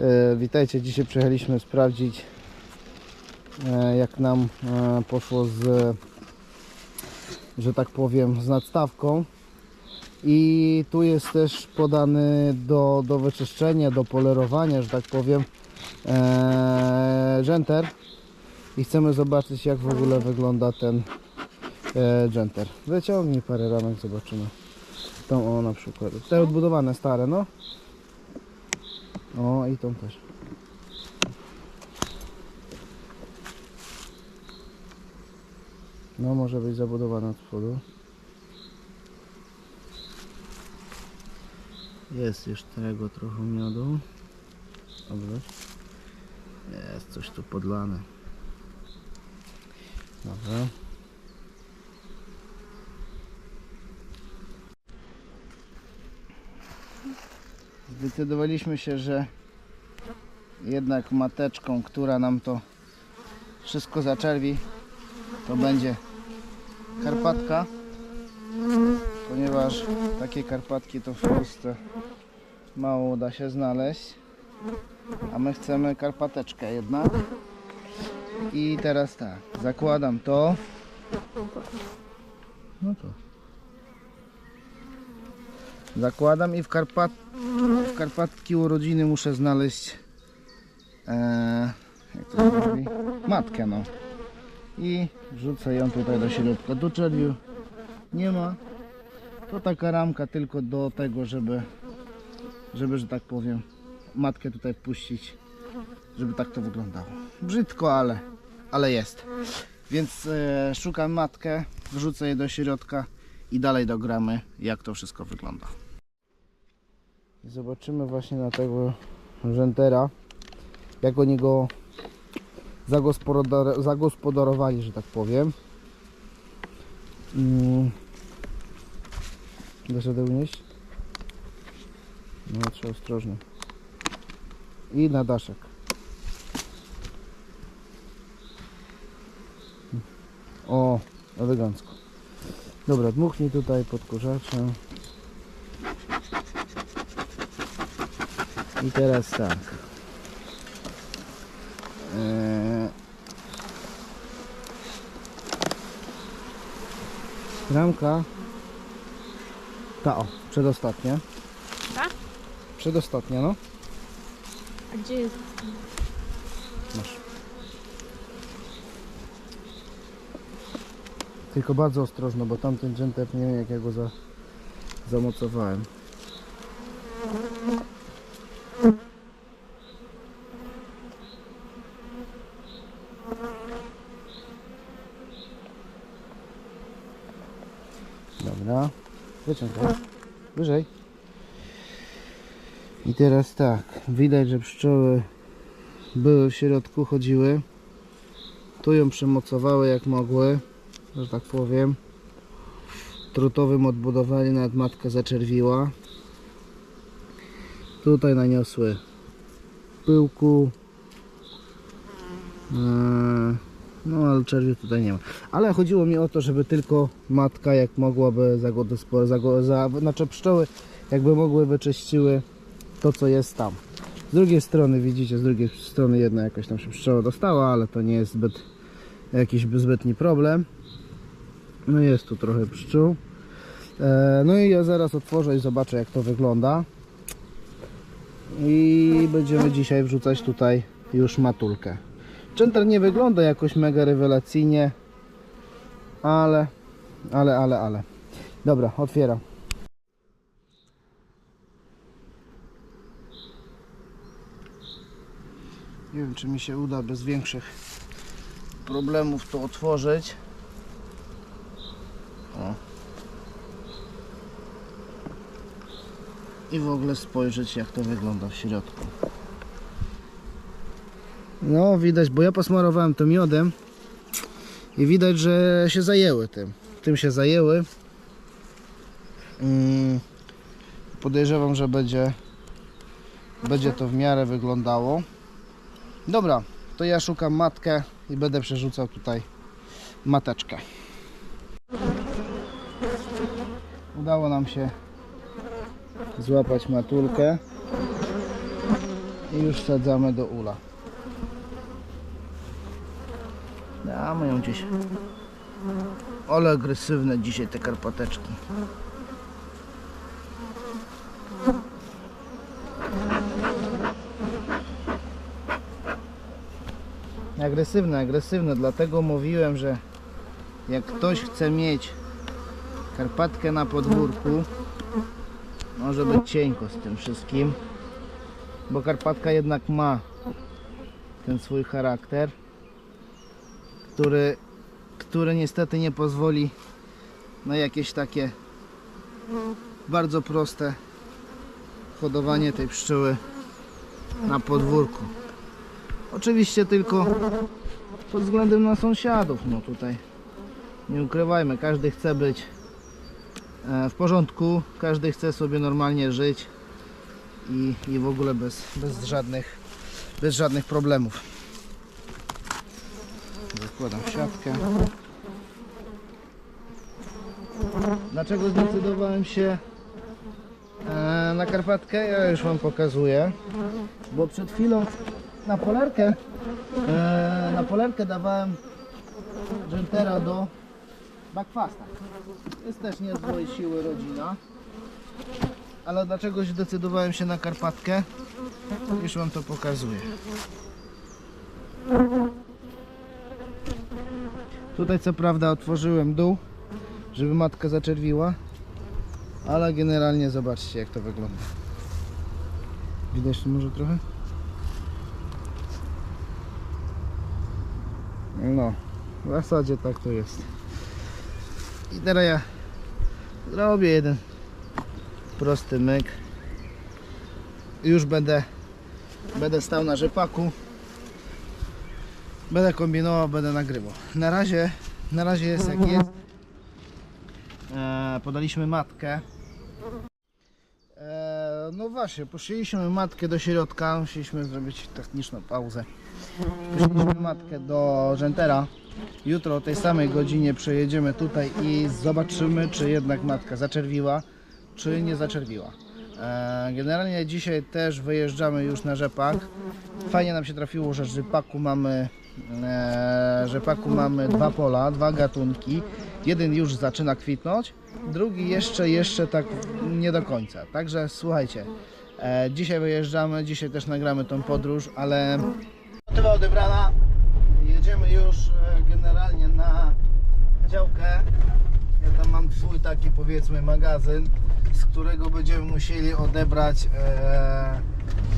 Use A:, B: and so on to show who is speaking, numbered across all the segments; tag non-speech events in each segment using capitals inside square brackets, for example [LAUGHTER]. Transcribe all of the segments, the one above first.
A: E, Witajcie, dzisiaj przyjechaliśmy sprawdzić e, jak nam e, poszło z, że tak powiem, z nadstawką. I tu jest też podany do, do wyczyszczenia, do polerowania, że tak powiem, dżenter. I chcemy zobaczyć jak w ogóle wygląda ten dżenter. Wyciągnij parę ramek, zobaczymy. Tą o na przykład. Te odbudowane, stare, no. O i tą też. No może być zabudowana od przodu. Jest już tego trochę miodu. Dobra. Jest coś tu podlane. Dobra. Zdecydowaliśmy się, że jednak mateczką, która nam to wszystko zaczerwi, to będzie karpatka, ponieważ takie karpatki to w Polsce mało da się znaleźć, a my chcemy karpateczkę jednak. I teraz tak, zakładam to. No to. Zakładam i w, Karpat, w Karpatki urodziny muszę znaleźć e, jak to mówi? matkę no. I wrzucę ją tutaj do środka. Do czerwiu nie ma. To taka ramka tylko do tego, żeby, żeby, że tak powiem, matkę tutaj wpuścić, żeby tak to wyglądało. Brzydko, ale, ale jest. Więc e, szukam matkę, wrzucę je do środka i dalej dogramy, jak to wszystko wygląda. Zobaczymy właśnie na tego rzętera, jak oni go zagospodar zagospodarowali, że tak powiem. Mm. Dasz radę unieść? No, trzeba ostrożnie. I na daszek. O, elegancko. Dobra, dmuchnij tutaj podkurzaczem. I teraz tak. Eee... Ramka. Ta o, przedostatnia.
B: Ta?
A: Przedostatnia, no.
B: A gdzie jest?
A: Masz. Tylko bardzo ostrożno, bo tamten dżenter nie wiem jak ja go za, zamocowałem. Dobra, wyciągaj. Wyżej. I teraz tak, widać, że pszczoły były w środku, chodziły. Tu ją przymocowały jak mogły, że tak powiem. Trutowym odbudowali, nawet matka zaczerwiła. Tutaj naniosły pyłku. Eee, No ale czerwiu tutaj nie ma. Ale chodziło mi o to, żeby tylko matka jak mogłaby zagodospo- zago- za, znaczy pszczoły jakby mogły wyczyściły to co jest tam. Z drugiej strony widzicie, z drugiej strony jedna jakaś tam się pszczoła dostała, ale to nie jest zbyt jakiś zbytni problem. No jest tu trochę pszczół. E, no i ja zaraz otworzę i zobaczę jak to wygląda. I będziemy dzisiaj wrzucać tutaj już matulkę. Czenter nie wygląda jakoś mega rewelacyjnie, ale, ale, ale, ale. Dobra, otwieram. Nie wiem, czy mi się uda bez większych problemów to otworzyć. O. I w ogóle spojrzeć, jak to wygląda w środku. No, widać, bo ja posmarowałem to miodem i widać, że się zajęły tym. Tym się zajęły. Mm, podejrzewam, że będzie, będzie to w miarę wyglądało. Dobra, to ja szukam matkę i będę przerzucał tutaj mateczkę. Udało nam się złapać matulkę i już wsadzamy do ula. Damy ją gdzieś. Ale agresywne dzisiaj te karpateczki. Agresywne, agresywne, dlatego mówiłem, że jak ktoś chce mieć karpatkę na podwórku, może być cienko z tym wszystkim, bo karpatka jednak ma ten swój charakter, który, który niestety nie pozwoli na jakieś takie bardzo proste hodowanie tej pszczoły na podwórku. Oczywiście tylko pod względem na sąsiadów, no tutaj nie ukrywajmy, każdy chce być e, w porządku, każdy chce sobie normalnie żyć i, i w ogóle bez, bez, żadnych, bez żadnych problemów. Zakładam siatkę. Dlaczego zdecydowałem się e, na Karpatkę? Ja już Wam pokazuję. Bo przed chwilą na polerkę e, na polerkę dawałem Gentera do Backfasta. Jest też niezłej siły rodzina. Ale dlaczego zdecydowałem się na Karpatkę? Już Wam to pokazuję. Tutaj co prawda otworzyłem dół, żeby matka zaczerwiła, ale generalnie zobaczcie jak to wygląda. Widać tu może trochę? No, w zasadzie tak to jest. I teraz ja zrobię jeden prosty myk. Już będę będę stał na rzepaku. Będę kombinował, będę nagrywał. Na razie, na razie jest jak jest. E, podaliśmy matkę. E, no właśnie, poszliśmy matkę do środka. Musieliśmy zrobić techniczną pauzę. Poszliśmy matkę do Żentera. Jutro o tej samej godzinie przejedziemy tutaj i zobaczymy, czy jednak matka zaczerwiła, czy nie zaczerwiła. E, Generalnie dzisiaj też wyjeżdżamy już na rzepak. Fajnie nam się trafiło, że rzepaku mamy, rzepaku mamy dwa pola, dwa gatunki. Jeden już zaczyna kwitnąć, drugi jeszcze, jeszcze tak nie do końca. Także słuchajcie, e, dzisiaj wyjeżdżamy, dzisiaj też nagramy tą podróż, ale Motywa odebrana. Jedziemy już e, generalnie na działkę. Ja tam mam swój taki powiedzmy magazyn, z którego będziemy musieli odebrać e,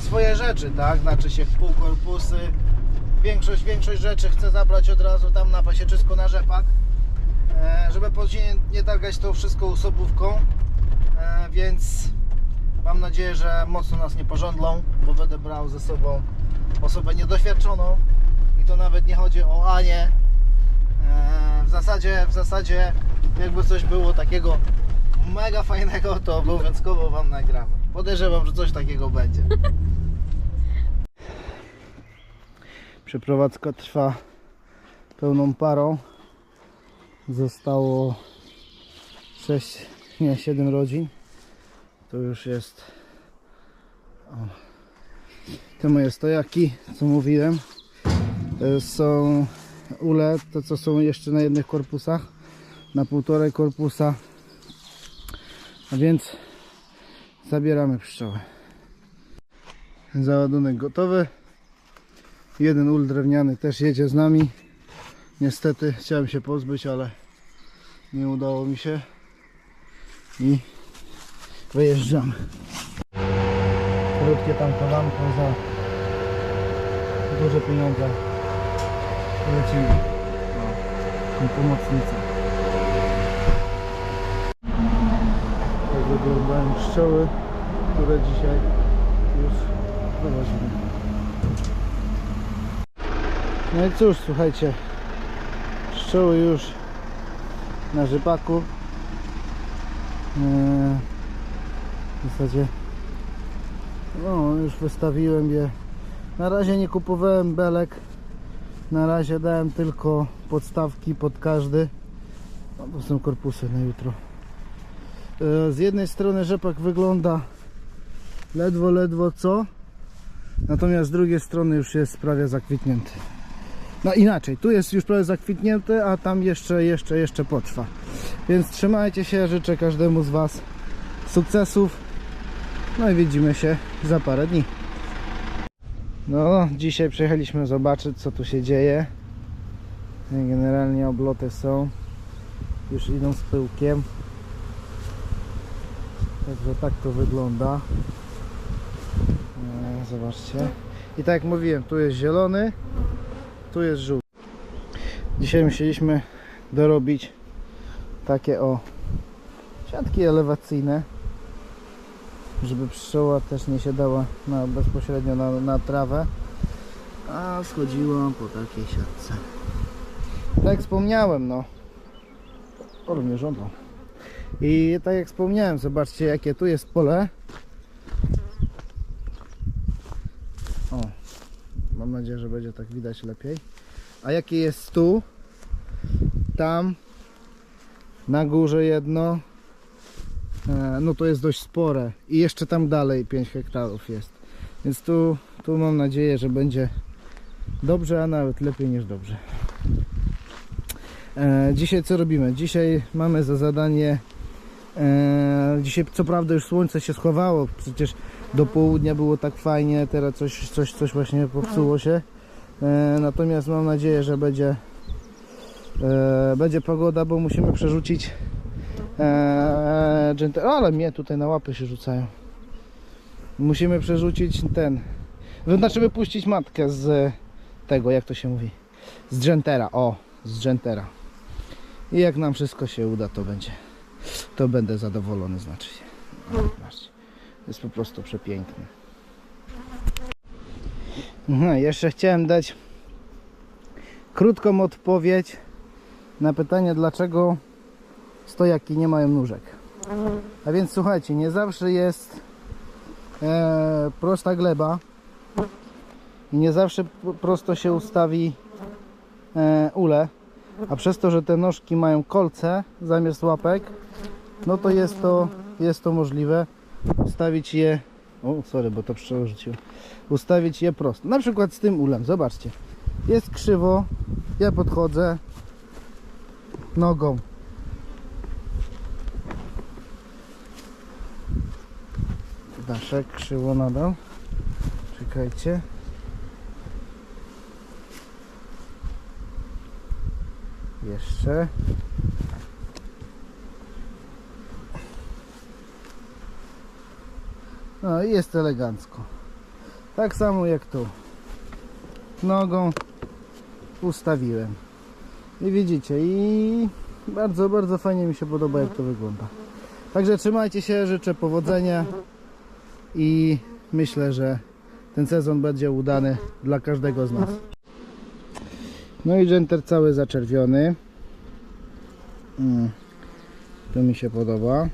A: swoje rzeczy, tak? Znaczy się półkorpusy. Większość, większość rzeczy chcę zabrać od razu tam na pasieczysko na rzepak, e, żeby później nie, targać to wszystko osobówką. E, więc mam nadzieję, że mocno nas nie pożądlą, bo będę brał ze sobą osobę niedoświadczoną i to nawet nie chodzi o Anię. Eee, W zasadzie, w zasadzie jakby coś było takiego mega fajnego, to obowiązkowo Wam nagramy. Podejrzewam, że coś takiego będzie. [LAUGHS] Przeprowadzka trwa pełną parą. Zostało 6, nie 7 rodzin. To już jest te moje stojaki, co mówiłem, to są ule, to co są jeszcze na jednych korpusach, na półtorej korpusa, a więc zabieramy pszczoły. Załadunek gotowy. Jeden ul drewniany też jedzie z nami. Niestety chciałem się pozbyć, ale nie udało mi się. I wyjeżdżamy. Krótkie tankowanko za duże pieniądze. Lecimy. Na pomocnicę tak wyglądają pszczoły które dzisiaj już prowadzimy no i cóż słuchajcie pszczoły już na rzepaku Eee, w zasadzie no, już wystawiłem je. Na razie nie kupowałem belek. Na razie dałem tylko podstawki pod każdy. No, to są korpusy na jutro. E, Z jednej strony rzepak wygląda ledwo, ledwo co. Natomiast z drugiej strony już jest prawie zakwitnięty. No inaczej, tu jest już prawie zakwitnięty, a tam jeszcze, jeszcze, jeszcze potrwa. Więc trzymajcie się, życzę każdemu z Was sukcesów. No i widzimy się za parę dni. No, dzisiaj przyjechaliśmy zobaczyć, co tu się dzieje. Generalnie obloty są. Już idą z pyłkiem. Także tak to wygląda. E, Zobaczcie. I tak jak mówiłem, tu jest zielony, tu jest żółty. Dzisiaj musieliśmy dorobić takie o siatki elewacyjne, żeby pszczoła też nie siadała na, bezpośrednio na, na trawę, a schodziła po takiej siatce. Tak jak wspomniałem, no. O, mnie. I tak jak wspomniałem, zobaczcie jakie tu jest pole. O, mam nadzieję, że będzie tak widać lepiej. A jakie jest tu? Tam, na górze jedno. E, No to jest dość spore. I jeszcze tam dalej 5 hektarów jest. Więc tu, tu mam nadzieję, że będzie dobrze, a nawet lepiej niż dobrze. E, dzisiaj co robimy? Dzisiaj mamy za zadanie. E, dzisiaj co prawda już słońce się schowało, przecież do południa było tak fajnie, teraz coś, coś, coś właśnie popsuło się. E, natomiast mam nadzieję, że będzie, e, będzie pogoda, bo musimy przerzucić. E, dżenter- ale mnie tutaj na łapy się rzucają. Musimy przerzucić ten. Znaczy wypuścić matkę z tego, jak to się mówi. Z dżentera, o, z dżentera. I jak nam wszystko się uda, to będzie. To będę zadowolony, znaczy się. O, zobaczcie. Jest po prostu przepiękny. No, jeszcze chciałem dać krótką odpowiedź na pytanie, dlaczego stojaki nie mają nóżek. A więc słuchajcie, nie zawsze jest e, prosta gleba i nie zawsze prosto się ustawi e, ule, a przez to, że te nóżki mają kolce zamiast łapek, no to jest to, jest to możliwe ustawić je o, sorry, bo to rzuciło. Ustawić je prosto. Na przykład z tym ulem, zobaczcie. Jest krzywo, ja podchodzę nogą. Daszek krzywo nadal. Czekajcie. Jeszcze. No i jest elegancko. Tak samo jak tu. Nogą ustawiłem. I widzicie, i bardzo, bardzo fajnie mi się podoba jak to wygląda. Także trzymajcie się, życzę powodzenia i myślę, że ten sezon będzie udany dla każdego z nas. No i dżenter cały zaczerwiony. Mm. To mi się podoba.